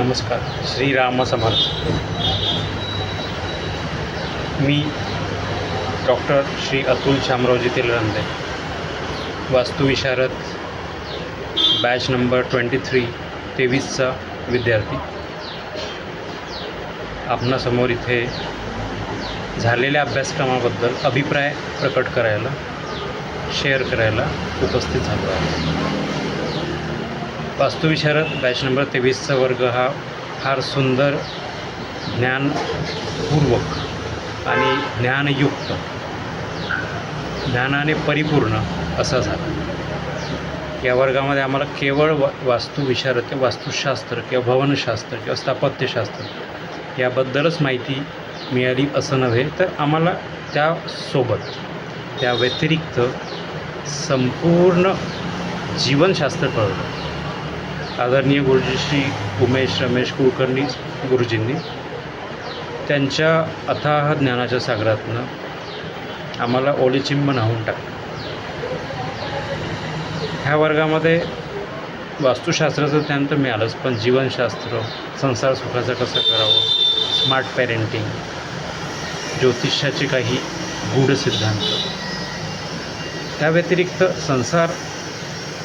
नमस्कार श्रीराम समर्थ मी डॉक्टर श्री अतुल शामरावजी तेलरंदे. वास्तुविशारद बॅच नंबर ट्वेंटी थ्री तेवीसचा विद्यार्थी. आपणासमोर इथे झालेल्या अभ्यासक्रमाबद्दल अभिप्राय प्रकट करायला शेअर करायला उपस्थित झालो आहे वास्तुविशारद बॅच नंबर तेवीसचा वर्ग हा फार सुंदर ज्ञानपूर्वक आणि ज्ञानयुक्त ज्ञानाने परिपूर्ण असा झाला. या वर्गामध्ये आम्हाला केवळ वा वास्तुविशारद किंवा वास्तुशास्त्र किंवा भवनशास्त्र किंवा स्थापत्यशास्त्र याबद्दलच माहिती मिळाली असं नव्हे तर आम्हाला त्यासोबत त्या व्यतिरिक्त संपूर्ण जीवनशास्त्र कळलं. आदरणीय गुरुजी श्री उमेश रमेश कुलकर्णी गुरुजींनी त्यांच्या अथाह ज्ञानाच्या सागरातनं आम्हाला ओलीचिंब न्हावून टाकलं. ह्या वर्गामध्ये वास्तुशास्त्राचं ज्ञान तर मिळालंच पण जीवनशास्त्र संसार सुखाचं कसं करावं? स्मार्ट पॅरेंटिंग ज्योतिषाचे काही गूढ सिद्धांत. त्या व्यतिरिक्त संसार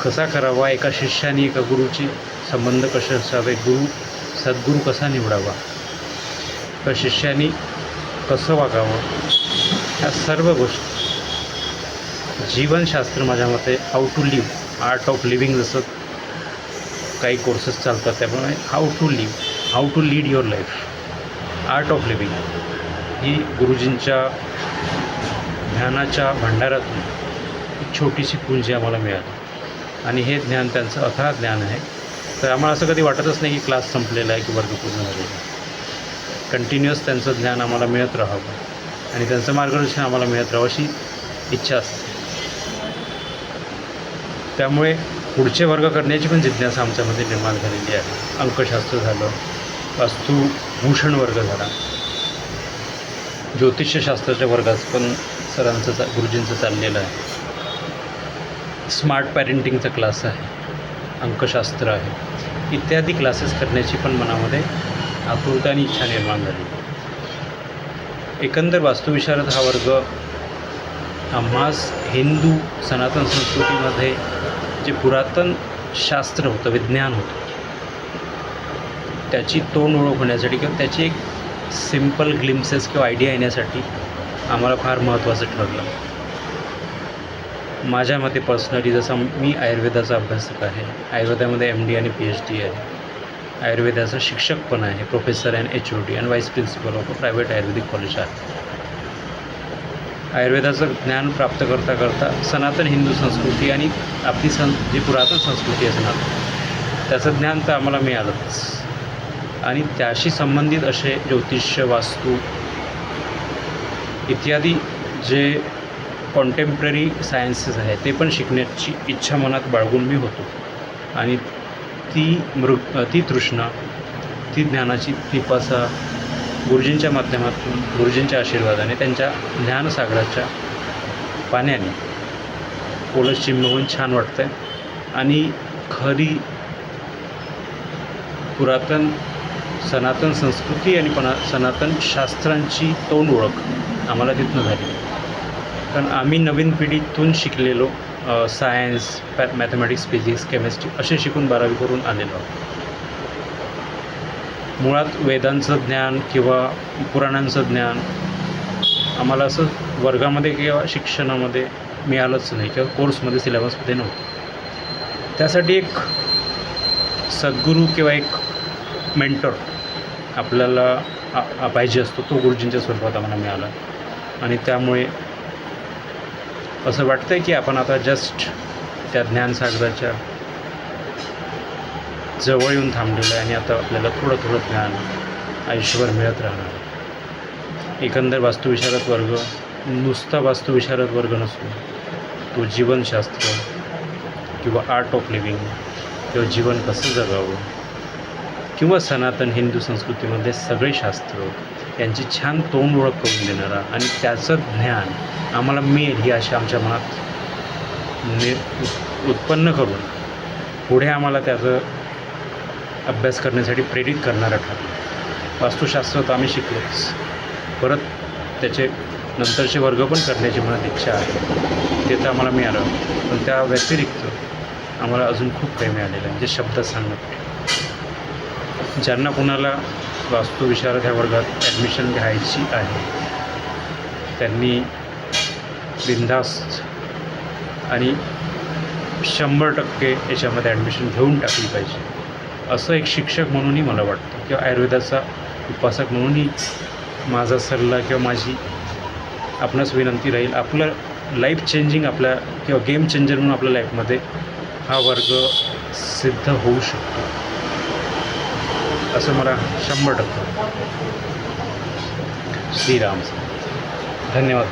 कसा करावा एका शिष्याने एका गुरुची संबंध कसे असावे? गुरु सद्गुरू कसा निवडावा? तर शिष्यानी कसं वागावं? ह्या सर्व गोष्टी. जीवनशास्त्र माझ्या मते how to live art of living जसं काही कोर्सेस चालतात त्याप्रमाणे how to live how to lead your life art of living ही गुरुजींच्या ज्ञानाच्या भंडारातून छोटीशी पूंजी आम्हाला मिळाली. आणि हे ज्ञान त्यांचं अथाह ज्ञान आहे. तर आम्हाला असं कधी वाटतच नाही की क्लास संपलेला आहे की वर्ग पूर्ण झालेला आहे. कंटिन्युअस त्यांचं ज्ञान आम्हाला मिळत राहावं. आणि त्यांचं मार्गदर्शन आम्हाला मिळत राहावं अशी इच्छा असते. त्यामुळे पुढचे वर्ग करण्याची पण जिज्ञासा आमच्यामध्ये निर्माण झालेली आहे. अंकशास्त्र झालं वास्तुभूषण वर्ग झाला. ज्योतिषशास्त्राच्या वर्गात पण सरांचं चा गुरुजींचं चाललेलं आहे. स्मार्ट पॅरेंटिंगचा क्लास आहे अंकशास्त्र आहे इत्यादी क्लासेस करण्याची पण मनामध्ये आकृती आणि इच्छा निर्माण झाली. एकंदर वास्तुविशारद हा वर्ग आम्हास हिंदू सनातन संस्कृतीमध्ये जे पुरातन शास्त्र होतं विज्ञान होतं त्याची तोंड ओळख होण्यासाठी किंवा त्याची एक सिंपल ग्लिम्सेस किंवा आयडिया येण्यासाठी आम्हाला फार महत्त्वाचं ठरलं. माझ्या मते पर्सनली जसं मी आयुर्वेदाचा अभ्यासक आहे आयुर्वेदामध्ये एम डी आणि पी एच डी आहे. आयुर्वेदाचा शिक्षक पण आहे professor and H O D and vice principal of private Ayurvedic college आहे. आयुर्वेदाचं ज्ञान प्राप्त करता करता सनातन हिंदू संस्कृती आणि आपली सं जी पुरातन संस्कृती आहे सनातन त्याचं ज्ञान तर आम्हाला मिळालंच. आणि त्याशी संबंधित असे ज्योतिष्य वास्तू इत्यादी जे कॉन्टेम्पररी सायन्सेस आहे ते पण शिकण्याची इच्छा मनात बाळगून मी होतो. आणि ती मृ ती तृष्णा ती ज्ञानाची पिपासा गुरुजींच्या माध्यमातून गुरुजींच्या आशीर्वादाने त्यांच्या ज्ञानसागराच्या पाण्याने पोलस चिमवून छान वाटतं आहे आणि खरी पुरातन सनातन संस्कृती आणि पणा सनातन शास्त्रांची तोंड ओळख आम्हाला तिथनं झाली. कारण आम्ही नवीन पिढीतून शिकलेलो सायन्स पॅ मॅथमॅटिक्स फिजिक्स केमिस्ट्री असे शिकून बारावी करून आलेलो मुळात वेदांचं ज्ञान किंवा पुराणांचं ज्ञान आम्हाला असं वर्गामध्ये किंवा शिक्षणामध्ये मिळालंच नाही किंवा कोर्समध्ये सिलेबसमध्ये नव्हतं. त्यासाठी एक सद्गुरू किंवा एक मेंटर आपल्याला आ- पाहिजे असतो. तो गुरुजींच्या स्वरूपात आम्हाला मिळाला. आणि त्यामुळे असं वाटतं आहे की आपण आता जस्ट त्या ज्ञानसागराच्या जवळ येऊन थांबलेलं आहे आणि आता आपल्याला थोडं थोडं ज्ञान आयुष्यभर मिळत राहणार एकंदर वास्तुविशारद वर्ग नुसता वास्तुविशारद वर्ग नसून तो जीवनशास्त्र किंवा आर्ट ऑफ लिव्हिंग किंवा जीवन कसं जगावं किंवा सनातन हिंदू संस्कृतीमध्ये सगळे शास्त्र यांची छान तोंड ओळख करून देणारा आणि त्याचं ज्ञान आम्हाला मिळेल ही अशा आमच्या मनात नि उत्पन्न करून पुढे आम्हाला त्याचं अभ्यास करण्यासाठी प्रेरित करणारा ठरला. वास्तुशास्त्र तर आम्ही शिकलोच. परत त्याचे नंतरचे वर्ग पण करण्याची मनात इच्छा आहे. ते तर आम्हाला मिळालं. पण त्या व्यतिरिक्त आम्हाला अजून खूप काही मिळालेलं आहे. जे शब्द सांगत ज्यांना कुणाला वास्तुविशारद ह्या वर्गात ॲडमिशन घ्यायची आहे त्यांनी बिनधास्त आणि शंभर टक्के याच्यामध्ये ॲडमिशन घेऊन टाकली पाहिजे. असं एक शिक्षक म्हणूनही मला वाटतं किंवा आयुर्वेदाचा उपासक म्हणूनही माझा सल्ला किंवा माझी आपणास विनंती राहील आपलं लाईफ चेंजिंग आपल्या किंवा गेम चेंजर म्हणून आपल्या लाईफमध्ये हा वर्ग सिद्ध होऊ शकतो. असं मला शंभर टक्के. श्रीराम धन्यवाद.